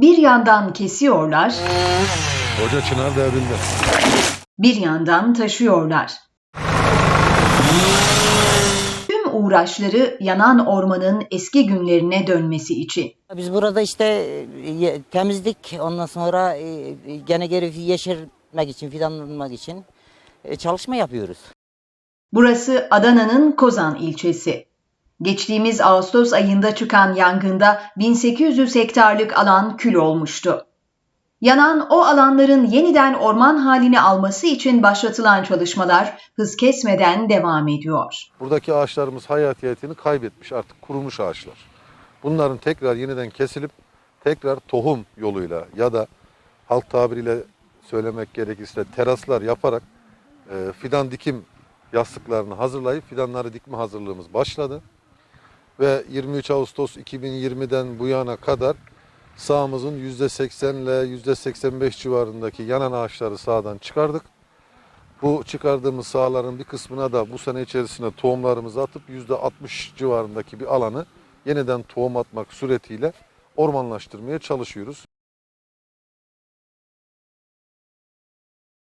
Bir yandan kesiyorlar, Hoca Çınar devrildi. bir yandan taşıyorlar. Tüm uğraşları yanan ormanın eski günlerine dönmesi için. Biz burada işte e, temizlik ondan sonra e, e, gene geri yeşermek için, fidanlanmak için çalışma yapıyoruz. Burası Adana'nın Kozan ilçesi. Geçtiğimiz Ağustos ayında çıkan yangında 1800 hektarlık alan kül olmuştu. Yanan o alanların yeniden orman halini alması için başlatılan çalışmalar hız kesmeden devam ediyor. Buradaki ağaçlarımız hayatiyetini kaybetmiş artık kurumuş ağaçlar. Bunların tekrar yeniden kesilip tekrar tohum yoluyla ya da halk tabiriyle söylemek gerekirse teraslar yaparak e, fidan dikim yastıklarını hazırlayıp fidanları dikme hazırlığımız başladı. Ve 23 Ağustos 2020'den bu yana kadar sahamızın %80 ile %85 civarındaki yanan ağaçları sahadan çıkardık. Bu çıkardığımız sahaların bir kısmına da bu sene içerisinde tohumlarımızı atıp %60 civarındaki bir alanı yeniden tohum atmak suretiyle ormanlaştırmaya çalışıyoruz.